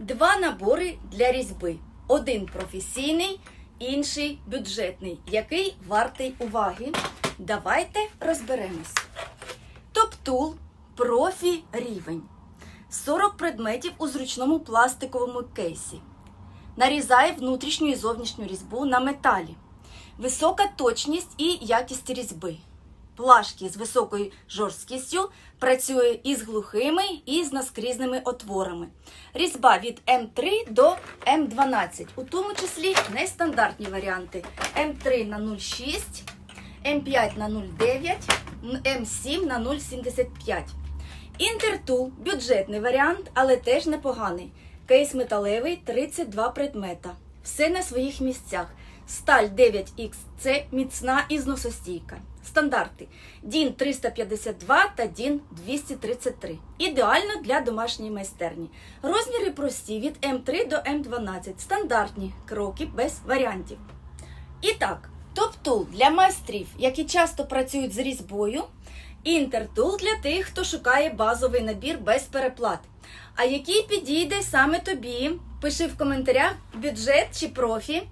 Два набори для різьби. Один професійний, інший бюджетний. Який вартий уваги? Давайте розберемось. Топтул профі рівень. 40 предметів у зручному пластиковому кейсі. Нарізає внутрішню і зовнішню різьбу на металі. Висока точність і якість різьби. Плашки з високою жорсткістю працює із глухими і з наскрізними отворами. Різьба від М3 до М12, у тому числі нестандартні варіанти М3 на 0,6, М5 на 0,9, М7 на 0,75. Інтертул бюджетний варіант, але теж непоганий. Кейс металевий 32 предмета. Все на своїх місцях. Сталь 9Х це міцна і зносостійка. Стандарти DIN 352 та DIN 233. Ідеально для домашньої майстерні. Розміри прості від М3 до М12. Стандартні кроки без варіантів. І так, топ-тул для майстрів, які часто працюють з різьбою. Інтертул для тих, хто шукає базовий набір без переплат. А який підійде саме тобі? Пиши в коментарях бюджет чи профі.